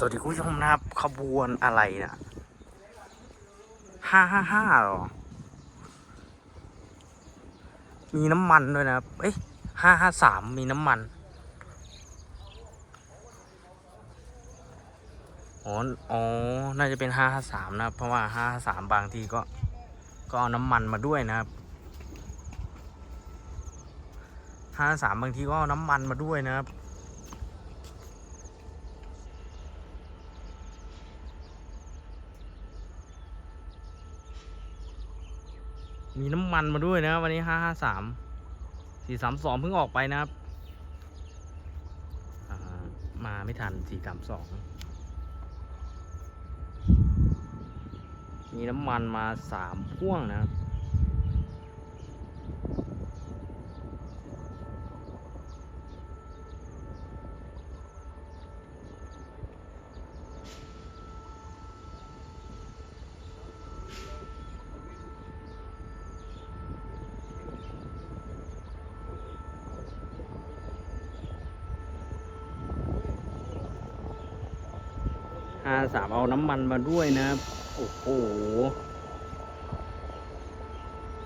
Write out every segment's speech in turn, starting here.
สวัสดีคุณผู้ชมนะครับ ขบวนอะไรนะห้าห้าห้าหรอ มีน้ำมันด้วยนะครับ เอ้ยห้าห้าสามมีน้ำมันอ๋ออ๋อ น่าจะเป็นห้าห้าสามนะ เพราะว่าห้าห้าสามบางทีก็ ก็เอาน้ำมันมาด้วยนะครับห้าสามบางทีก็เอาน้ำมันมาด้วยนะครับ มีน้ำมันมาด้วยนะครับวันนี้ห้าห้าสามสี่สามสองเพิ่งออกไปนะครับามาไม่ทันสี่สามสองมีน้ำมันมาสามพ่วงนะครับ ห้าสามเอา น้ำมันมาด้วยนะ โอ้โห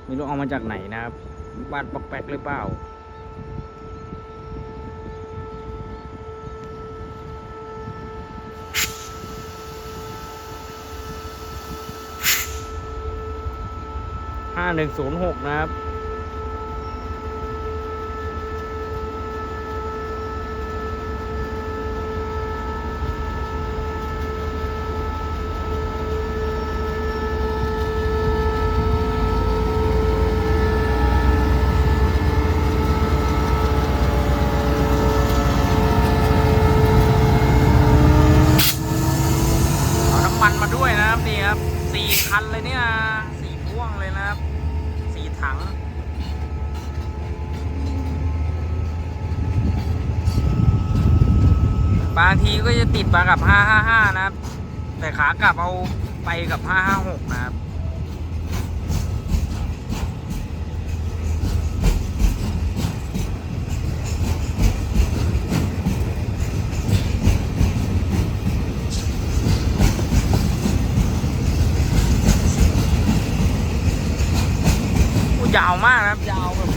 ไม่รู้เอามาจากไหนนะครับบ้านปอกแปกหรือเปล่าห้าหนึ่งศูนย์หกนะครับ เอาน้ำมันมาด้วยนะครับนี่ครับสี่คันเลยเนี่ยสี่พ่วงเลยนะครับสี่ถัง บางทีก็จะติดมากับ 555 นะครับ แต่ขากลับเอาไปกับ 556 นะครับ โอ้ยาว มากนะครับ ยาวแบบ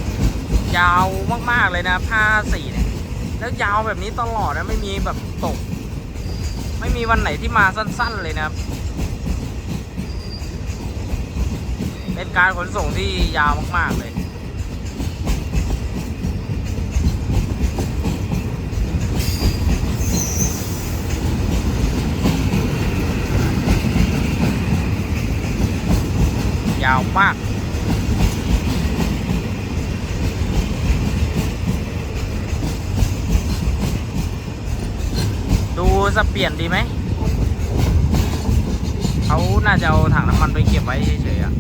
ยาวมากๆเลยนะครับห้าสีเนี่ยแล้วยาวแบบนี้ตลอดนะไม่มีแบบตก ไม่มีวันไหนที่มาสั้น ๆเลยนะครับเป็นการขนส่งที่ยาวมาก ๆ เลยยาวมาก ดูสเปลี่ยนดีไหม เขาน่าจะเอาถังน้ำมันไปเก็บไว้เฉยๆอะ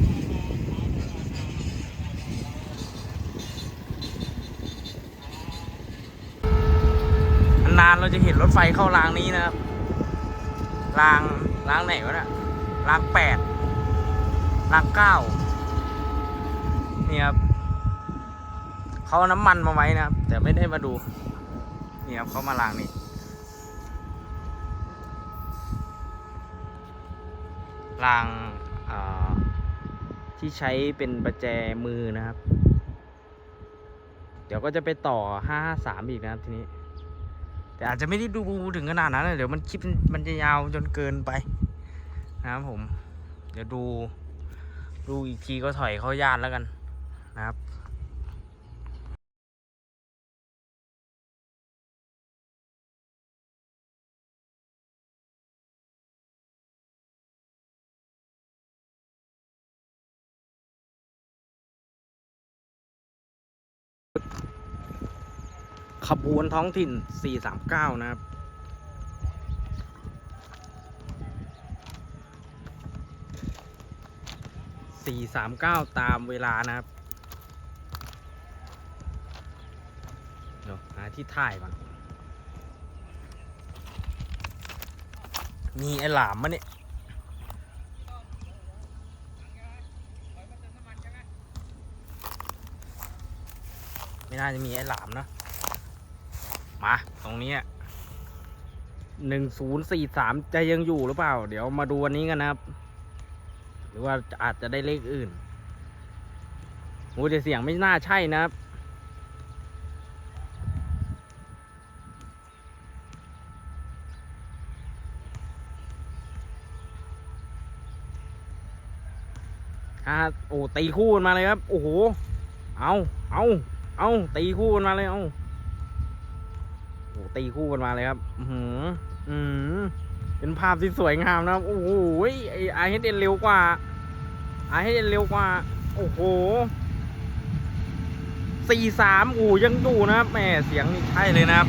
นานเราจะเห็นรถไฟเข้ารางนี้นะครับ รางรางไหนวะเนี่ยรางแปดรางเก้านี่ครับเขาน้ำมันมาไว้นะครับ แต่ไม่ได้มาดู นี่ครับเขามารางนี้ รางาที่ใช้เป็นประแจมือนะครับ เดี๋ยวก็จะไปต่อ 553 อีกนะครับทีนี้ แต่อาจจะไม่ได้ดูถึงขนาดนั้นนะเดี๋ยวมันคลิปมันจะยาวจนเกินไปนะครับผม เดี๋ยวดูดูอีกทีก็ถอยเข้าย่านแล้วกันนะครับ ขบวนท้องถิ่น 439 นะครับ 439 ตามเวลานะครับเดี๋ยวหาที่ถ่ายก่อนมีไอ้หลามมะเนี่ยไม่น่าจะมีไอ้หลามนะ มา ตรงนี้หนึ่งศูนย์สี่สามจะยังอยู่หรือเปล่า เดี๋ยวมาดูวันนี้กันนะครับ หรือว่าอาจจะได้เลขอื่นโอ้แต่เสียงไม่น่าใช่นะครับอ่าโอ้ตีคู่กันมาเลยครับ โอ้โห เอาเอาเอาตีคู่กันมาเลย เอา ตีคู่กันมาเลยครับ อือหืออือหือเป็นภาพที่สวยงามนะครับ โอ้โหไอไอเฮดเอ็นเร็วกว่าไอเฮดเอ็นเร็วกว่า โอ้โหสี่สามอูยังอยู่นะครับแหมเสียงนี่ใช่เลยนะครับ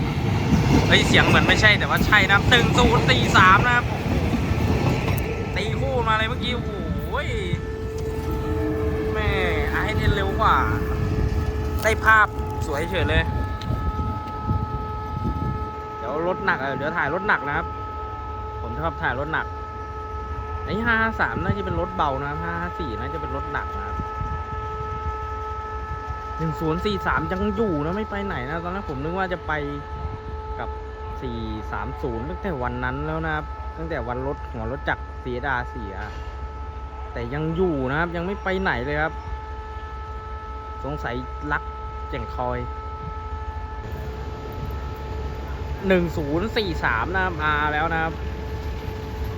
เฮ้ยเสียงเหมือนไม่ใช่แต่ว่าใช่นะครับหนึ่งศูนย์ตีสามนะครับ ตีคู่มาเลยเมื่อกี้ โอ้โหแม่ไอเทนเร็วกว่า ได้ภาพสวยเฉยเลย รถหนักเออเดี๋ยวถ่ายรถหนักนะครับ ผมชอบถ่ายรถหนักไอ้ห้าสามน่าจะเป็นรถเบานะครับห้าสี่น่าจะเป็นรถหนักนะครับหนึ่งศูนย์สี่สามยังอยู่นะไม่ไปไหนนะตอนแรกผมนึกว่าจะไปกับสี่สามศูนย์ตั้งแต่วันนั้นแล้วนะครับ ตั้งแต่วันรถหัวรถจักรเสียดาเสีย แต่ยังอยู่นะครับ ยังไม่ไปไหนเลยครับ สงสัยรักแจ่งคอย หนึ่งศูนย์สี่สามนะครับมาแล้วนะครับ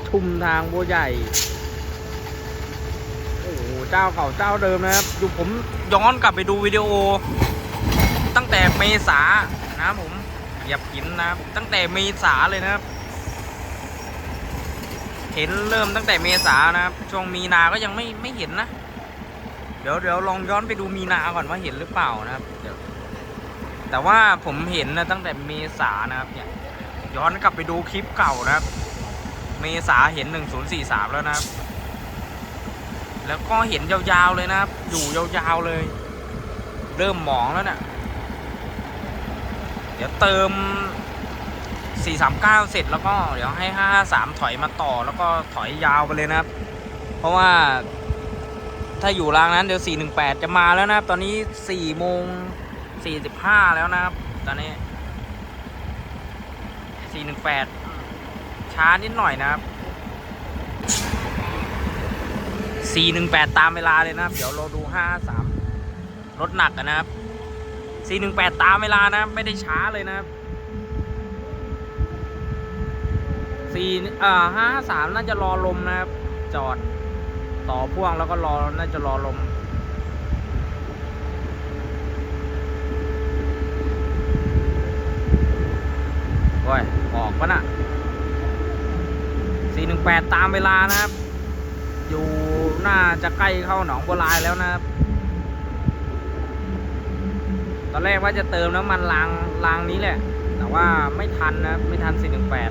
ชุมทางโบใหญ่ โอ้โหเจ้าเก่าเจ้าเดิมนะครับ อยู่ผมย้อนกลับไปดูวิดีโอ ตั้งแต่เมษานะครับผมเหยียบหินนะครับ ตั้งแต่เมษาเลยนะครับ เห็นเริ่มตั้งแต่เมษานะครับ ช่วงมีนาก็ยังไม่ไม่เห็นนะ เดี๋ยวเดี๋ยวลองย้อนไปดูมีนาก่อนว่าเห็นหรือเปล่านะครับ เดี๋ยว แต่ว่าผมเห็นนะตั้งแต่เมษานะครับเนี่ยย้อนกลับไปดูคลิปเก่านะครับ เมษาเห็นหนึ่งศูนย์สี่สามแล้วนะครับ แล้วก็เห็นยาวๆเลยนะครับ อยู่ยาวๆเลย เริ่มหมองแล้วเนะี่ยเดี๋ยวเติม 439 เสร็จแล้วก็เดี๋ยวให้ 553 ถอยมาต่อแล้วก็ถอยยาวไปเลยนะครับ เพราะว่าถ้าอยู่รางนั้นเดี๋ยว 418 จะมาแล้วนะครับ ตอนนี้4โมง 45แล้วนะครับ ตอนนี้418ช้านิดหน่อยนะครับ418ตามเวลาเลยนะครับ เดี๋ยวเราดู553รถหนักนะครับ418ตามเวลานะ ไม่ได้ช้าเลยนะครับสี่เอ่อห้าสามน่าจะรอลมนะครับ จอดต่อพ่วงแล้วก็รอน่าจะรอลม โอ้ยออกปะน่ะสี่หนึ่งแปดตามเวลานะครับ อยู่น่าจะใกล้เข้าหนองบัวลายแล้วนะครับ ตอนแรกว่าจะเติมน้ำมันรางรางนี้แหละ แต่ว่าไม่ทันนะไม่ทันสี่หนึ่งแปด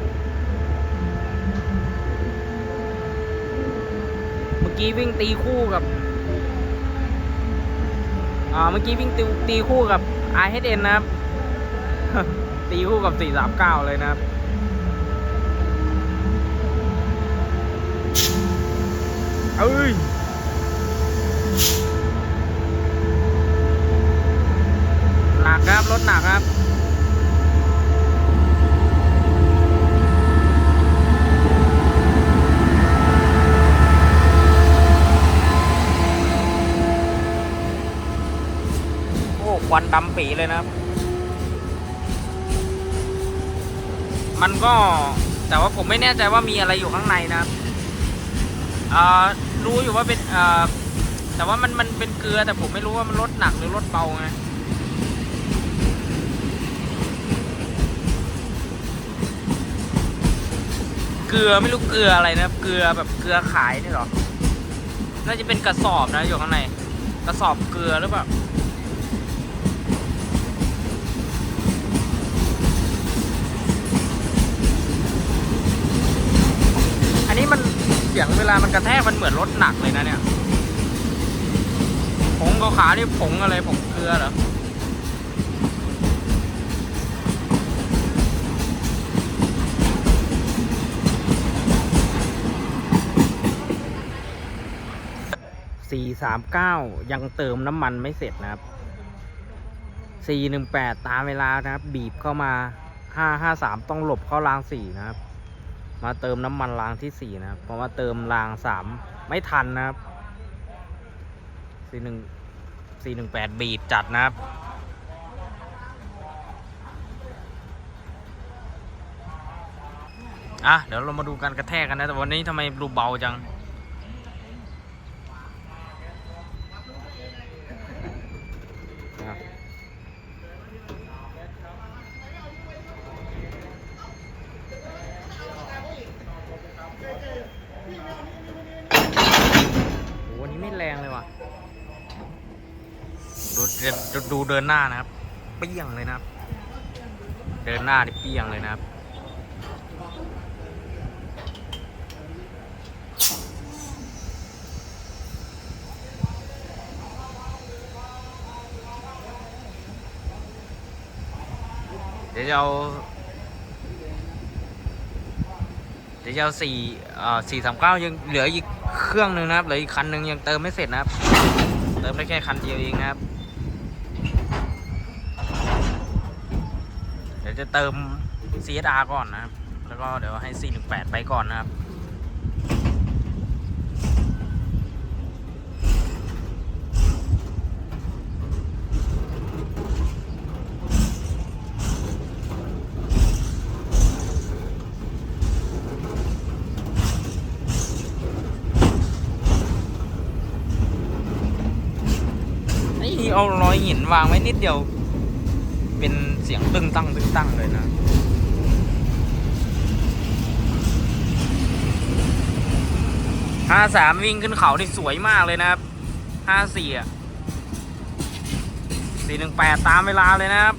เมื่อกี้วิ่งตีคู่กับอ่าเมื่อกี้วิ่งตีตีคู่กับ i h n นะครับ ตีคู่กับ 439 เลยนะครับเอ้ยหนักครับ รถหนักครับโอ้ควันดำปีเลยนะครับ มันก็แต่ว่าผมไม่แน่ใจว่ามีอะไรอยู่ข้างในนะครับอ่ารู้อยู่ว่าเป็นอ่าแต่ว่ามันมันเป็นเกลือแต่ผมไม่รู้ว่ามันรสหนักหรือรสเบาไงเกลือไม่รู้เกลืออะไรนะครับเกลือแบบเกลือขายนี่หรอ น่าจะเป็นกระสอบนะอยู่ข้างใน กระสอบเกลือหรือเปล่า อันนี้มันเสียงเวลามันกระแทกมันเหมือนรถหนักเลยนะเนี่ยผงขาวๆนี่ผงอะไรผงเกลือเหรอสี่สามเก้ายังเติมน้ำมันไม่เสร็จนะครับสี่หนึ่งแปดตามเวลานะครับ บีบเข้ามาห้าห้าสามต้องหลบเข้ารางสี่นะครับ มาเติมน้ำมันรางที่สี่นะครับ เพราะว่าเติมรางสามไม่ทันนะครับสี่หนึ่งสี่หนึ่งแปดบีบจัดนะครับอะเดี๋ยวเรามาดูการกระแทกกันนะ แต่วันนี้ทำไมดูเบาจัง นะครับโหวันนี้ไม่แรงเลยว่ะ ดูดูดู เดินหน้านะครับ เปี้ยงเลยนะครับ เดินหน้าดิเปี้ยงเลยนะครับ เดี๋ยวจะเอาเดี๋ยวจะเอาสี่เอ่อสี่สามเก้ายังเหลืออีกเครื่องหนึ่งนะครับเหลืออีกคันหนึ่งยังเติมไม่เสร็จนะครับ เติมได้แค่คันเดียวเองนะครับ เดี๋ยว จะเติม CSR ก่อนนะครับ แล้วก็เดี๋ยวให้ 418 ไปก่อนนะครับเอารอยหินวางไว้นิดเดียว เป็นเสียงตึงตั้งตึงตั้งเลยนะห้าสามวิ่งขึ้นเขาที่สวยมากเลยนะครับห้าสี่อะสี่หนึ่งแปดตามเวลาเลยนะครับ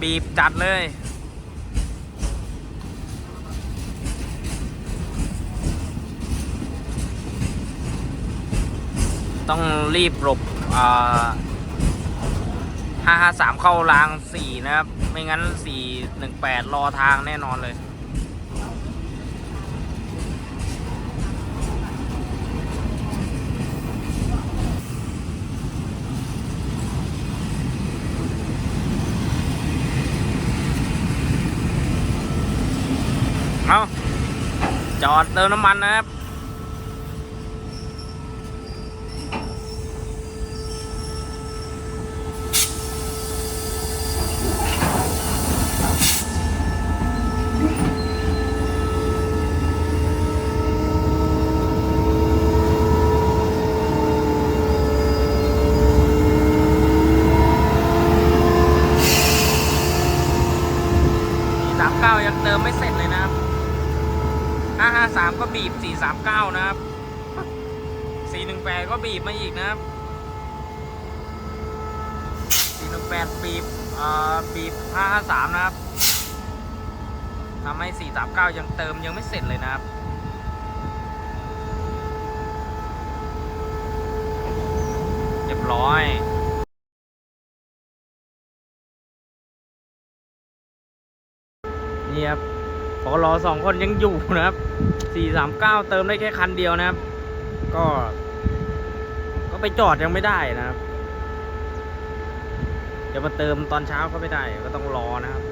บีบจัดเลยต้องรีบหลบ อ่าห้าห้าสามเข้ารางสี่นะครับ ไม่งั้นสี่หนึ่งแปดรอทางแน่นอนเลย เอาจอดเติมน้ำมันนะครับ สี่สามเก้ายังเติมไม่เสร็จเลยนะครับห้าห้าสามก็บีบสี่สามเก้านะครับสี่หนึ่งแปดก็บีบมาอีกนะครับสี่หนึ่งแปดบีบเอ่อบีบห้าห้าสามนะครับทำให้สี่สาม เติมยังไม่เสร็จเลยนะครับเรียบร้อยนี่ครับปอรอสองคนยังอยู่นะครับสี่สามเก้าเติมได้แค่คันเดียวนะครับ ก็ ก็ไปจอดยังไม่ได้นะครับจะมาเติมตอนเช้าก็ไม่ได้ก็ต้องรอนะครับ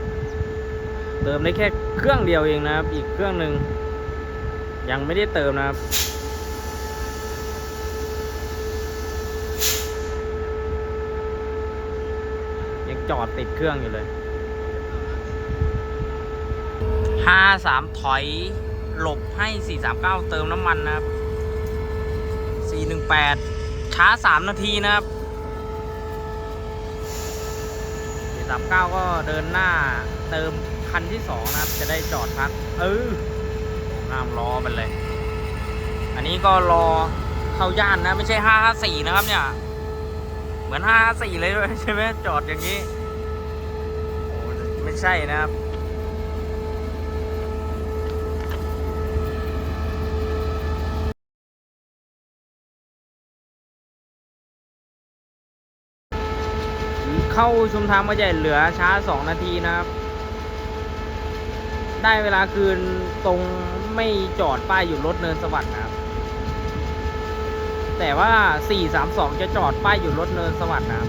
เติมได้แค่เครื่องเดียวเองนะครับ อีกเครื่องหนึ่งยังไม่ได้เติมนะครับยังจอดติดเครื่องอยู่เลยห้าสามถอยหลบให้สี่สามเก้าเติมน้ำมันนะครับสี่หนึ่งแปดช้าสามนาทีนะครับสี่สามเก้าก็เดินหน้าเติม คันที่สองนะครับ จะได้จอดพัก เออห้ามรอมันเลย อันนี้ก็รอเข้าย่านนะ ไม่ใช่ห้าห้าสี่นะครับเนี่ย เหมือนห้าห้าสี่เลยด้วยใช่ไหมจอดอย่างนี้โอ้ไม่ใช่นะครับเข้าชุมทางมาใหญ่เหลือช้าสองนาทีนะครับ ได้เวลาคืนตรงไม่จอดป้ายอยู่รถเนินสวัสดิ์นะครับ แต่ว่า 432 จะจอดป้ายอยู่รถเนินสวัสดิ์นะครับ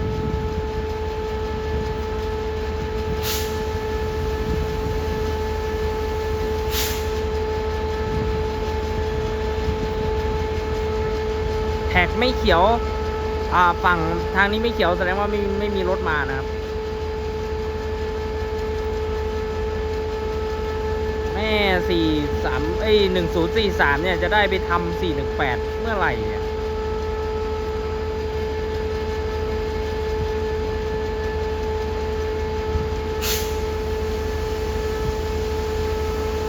แท็กไม่เขียว อ่า ฝั่งทางนี้ไม่เขียวแสดงว่าไม่ไม่มีรถมานะครับ สี่สามเอ้ยหนึ่งศูนย์สี่สามเนี่ยจะได้ไปทำสี่หนึ่งแปดเมื่อไหร่เนี่ย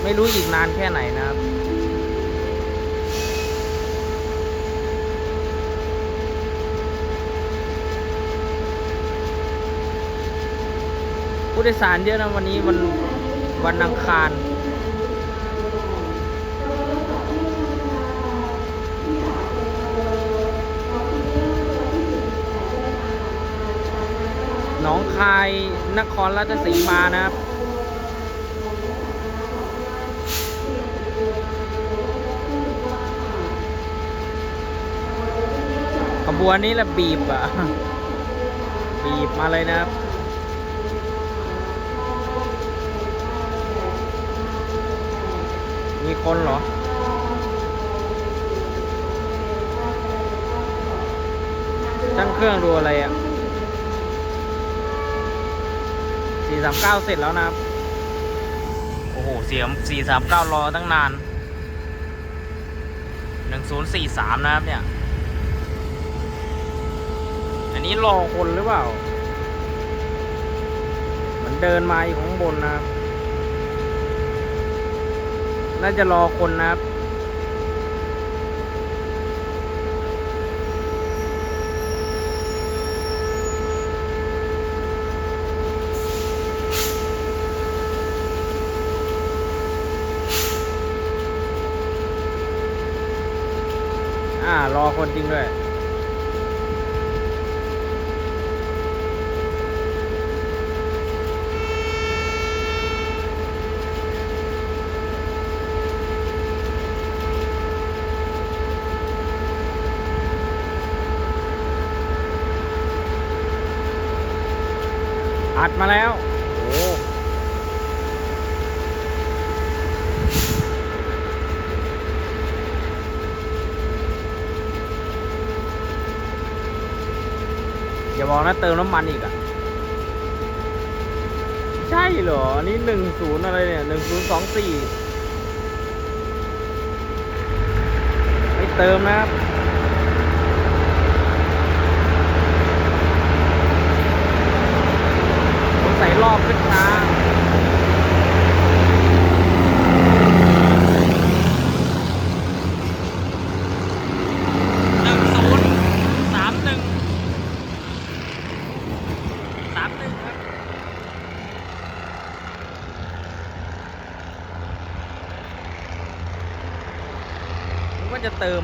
ไม่รู้อีกนานแค่ไหนนะครับผู้โดยสารเยอะนะวันนี้วันวันอังคาร หนอง คายนครราชสีมานะครับขบวนนี้แหละบีบอะ บีบมาเลยนะครับมีคนเหรอช่างเครื่องดูอะไรอะ สี่สามเก้าเสร็จแล้วนะครับ โอ้โห เสียงสี่สามเก้ารอตั้งนานหนึ่งศูนย์สี่สามนะครับเนี่ย อันนี้รอคนหรือเปล่า มันเดินมาอยู่ข้างบนนะครับ น่าจะรอคนนะครับ อ่า รอคนจริงด้วย อัดมาแล้ว โอ้อย่า บอกนะเติมน้ำมันอีกอะ ใช่เหรอ อันนี้หนึ่งศูนย์อะไรเนี่ยหนึ่งศูนย์สองสี่ไม่เติมนะครับ ผมใส่รอบขึ้นช้าหนึ่งศูนย์สามหนึ่งสามหนึ่งครับ ผม ก็จะเติม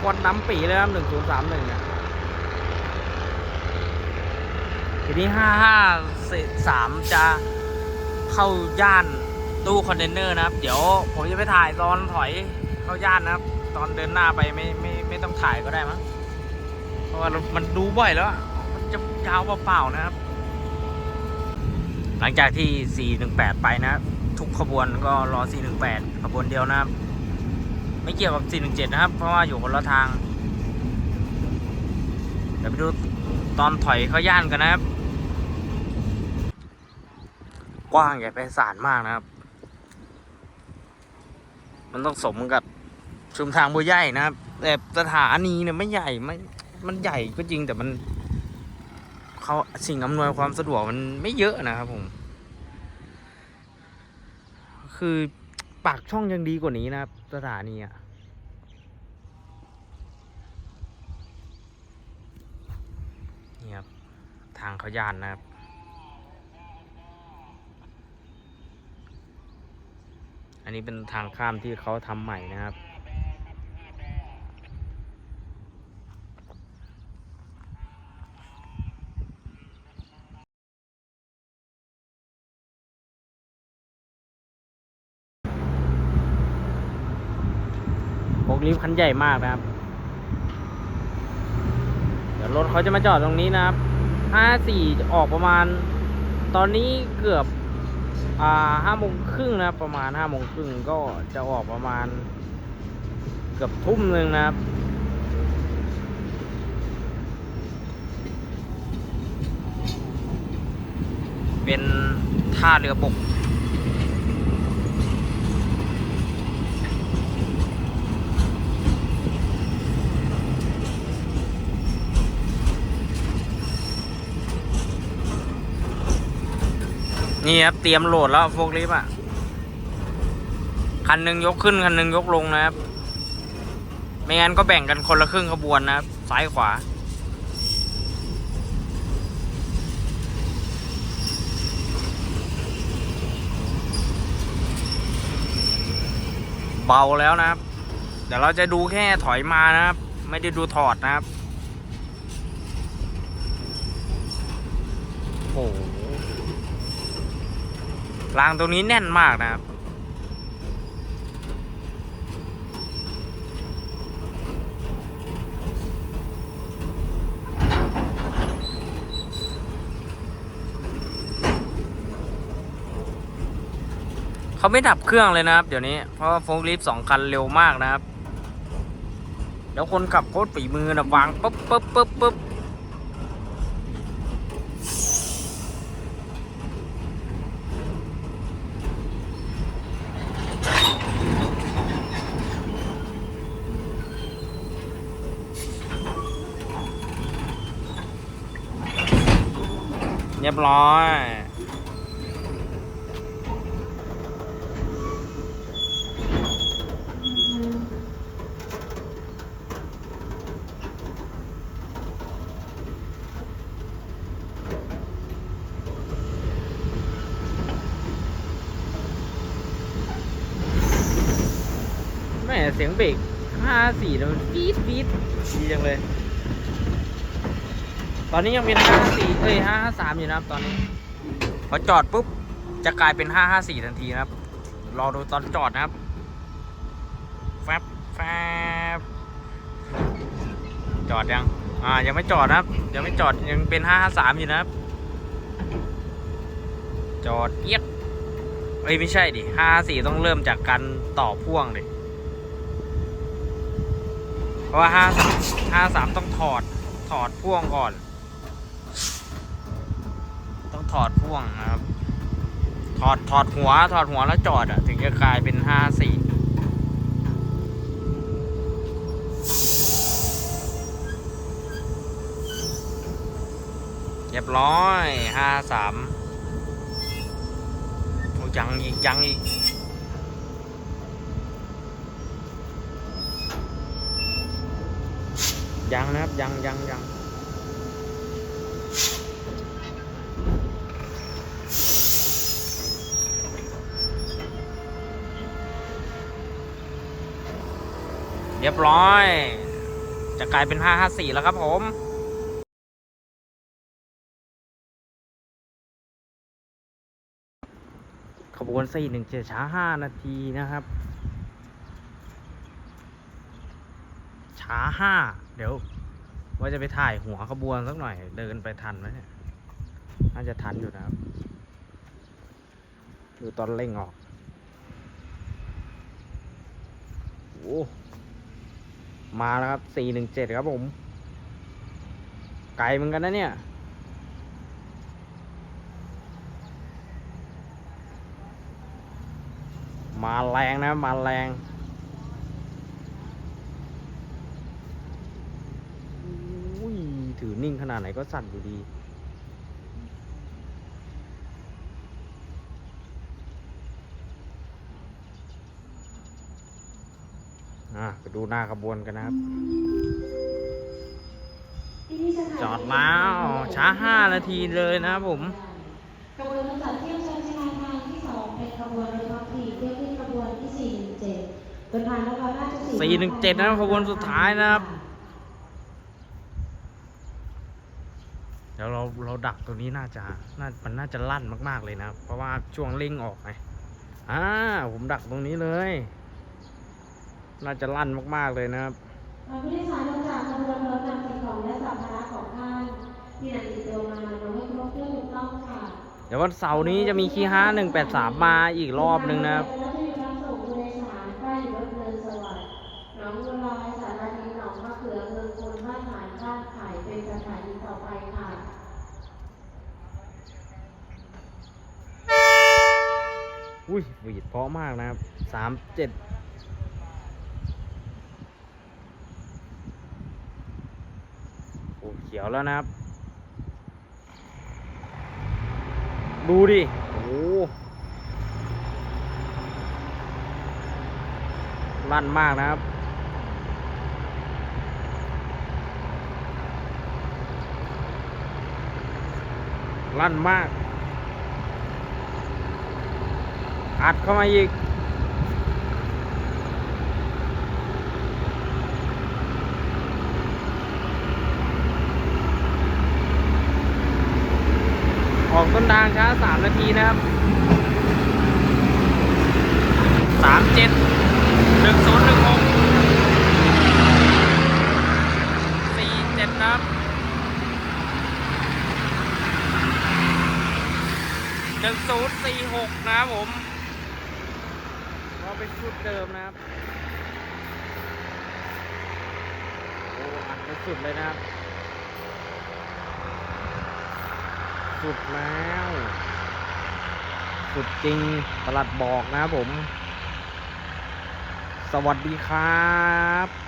ควันน้ำปีเลยครับหนึ่งศูนย์สามหนึ่งเนี่ยทีนี้ห้าห้าสามจะเข้าย่านตู้คอนเทนเนอร์นะครับ เดี๋ยวผมจะไปถ่ายตอนถอยเข้าย่านนะครับ ตอนเดินหน้าไปไม่ไม่ไม่ต้องถ่ายก็ได้มั้งเพราะว่ามันดูบ่อยแล้วมันจะยาวเปล่าๆนะครับ หลังจากที่ 418 ไปนะครับทุกขบวนก็รอ 418 ขบวนเดียวนะครับ ไม่เกี่ยวกับ 417 นะครับ เพราะว่าอยู่คนละทาง เดี๋ยวไปดูตอนถอยเข้าย่านกันนะครับ กว้างใหญ่ไพศาลมากนะครับ มันต้องสมกับชุมทางบัวใหญ่นะครับแต่สถานีเนี่ยไม่ใหญ่ไม่มันใหญ่ก็จริงแต่มันเขาสิ่งอำนวยความสะดวกมันไม่เยอะนะครับผม คือ ปากช่องยังดีกว่านี้นะครับ สถานีอะนี่ครับ ทางเขายานนะครับอันนี้เป็นทางข้ามที่เขาทำใหม่นะครับ ลิฟต์คันใหญ่มากนะครับ เดี๋ยวรถเขาจะมาจอดตรงนี้นะครับห้าสี่ออกประมาณ ตอนนี้เกือบห้าโมงครึ่งนะครับ ประมาณห้าโมงครึ่งก็จะออกประมาณ เกือบทุ่มหนึ่งนะครับเป็นท่าเรือบก นี่ครับเตรียมโหลดแล้วโฟกลิฟอะ คันหนึ่งยกขึ้น คันหนึ่งยกลงนะครับ ไม่งั้นก็แบ่งกันคนละครึ่งขบวนนะครับ ซ้ายขวา เบาแล้วนะครับ เดี๋ยวเราจะดูแค่ถอยมานะครับ ไม่ได้ดูถอดนะครับโอ้ รางตรงนี้แน่นมากนะครับ เขาไม่ดับเครื่องเลยนะครับ เดี๋ยวนี้ เพราะว่าโฟล์คลิฟต์สองคันเร็วมากนะครับ แล้วคนขับโคตรฝีมือนะวางปุ๊บปุ๊บปุ๊บปุ๊บ เรียบร้อยแม่เสียงเบรกห้าสี่มันฟีดฟีดดีจังเลย ตอนนี้ยังเป็นห้าสี่เอ้ยห้าสามอยู่นะครับตอนนี้ พอจอดปุ๊บ จะกลายเป็นห้าห้าสี่ทันทีนะครับ รอดูตอนจอดนะครับ แฟบแฟบจอดยัง อ่า ยังไม่จอดนะครับ ยังไม่จอด ยังเป็นห้าห้าสามอยู่นะครับ จอดเอียดเอ้ย ไม่ใช่ดิห้าสี่ต้องเริ่มจากการต่อพ่วงดิ เพราะว่าห้าห้าสามต้องถอด ถอดพ่วงก่อน ถอดพ่วงนะครับ ถอดถอดหัวถอดหัวแล้วจอดอะ ถึงจะกลายเป็นห้าสี่เรียบร้อยห้าสามโอ้ยังอีกยังอีกยังนะครับยังยังยัง เรียบร้อย จะกลายเป็น 554 แล้วครับผมขบวน417ช้า5นาทีนะครับ ช้าห้าเดี๋ยว ว่าจะไปถ่ายหัวขบวนสักหน่อย เดินไปทันไหมเนี่ยน่าจะทันอยู่นะครับ ดูตอนเร่งออก โอ้ มาแล้วครับสี่หนึ่งเจ็ดครับผม ไกลเหมือนกันนะเนี่ย มาแรงนะ มาแรงอุ้ยถือนิ่งขนาดไหนก็สั่นอยู่ดี ไปดูหน้าขบวนกันนะครับ จอดแล้วช้าห้านาทีเลยนะครับผมขบวนรถจัดเที่ยวชมชลาทางที่สองเป็นขบวนรถบัสทีเที่ยวที่ขบวนที่สี่หนึ่งเจ็ดเดินทางนครราชสีมา417นะครับขบวนสุดท้ายนะครับเดี๋ยวเราเราดักตัวนี้น่าจะน่ามันน่าจะลั่นมาก ๆ เลยนะครับเพราะว่าช่วงเร่งออกไงอ่าผมดักตรงนี้เลย น่าจะลั่นมาก ๆ เลยนะครับผู้โดยสารลงจากขบวนรถนำสิ่งของและสัมภาระของท่านที่นำติดตัวมาเราให้ครบถ้วนถูกต้องค่ะ เดี๋ยววันเสาร์นี้จะมีคีห้าหนึ่งแปดสามมาอีกรอบนึงนะครับแล้วจะมีรับส่งผู้โดยสารป้ายอยู่รถเดินสวัสดิ์หนองบัวลอยสารดีหนองมะเขือเมืองพลบ้านหานบ้านไข่เป็นสถานีต่อไปค่ะอุ้ยหวีดเพราะมากนะครับสามเจ็ดโอ้เขียวแล้วนะครับ ดูดิ โอ้ลั่นมากนะครับ ลั่นมาก อัดเข้ามาอีก ออกต้นทางช้าสามนาทีนะครับสามเจ็ดหนึ่งศูนย์หนึ่งหกสี่เจ็ดนะครับหนึ่งศูนย์สี่หกนะครับผมก็เป็นชุดเดิมนะครับโอ้อัดสุดเลยนะครับ สุดแล้ว สุดจริงประหลัดบอกนะผม สวัสดีครับ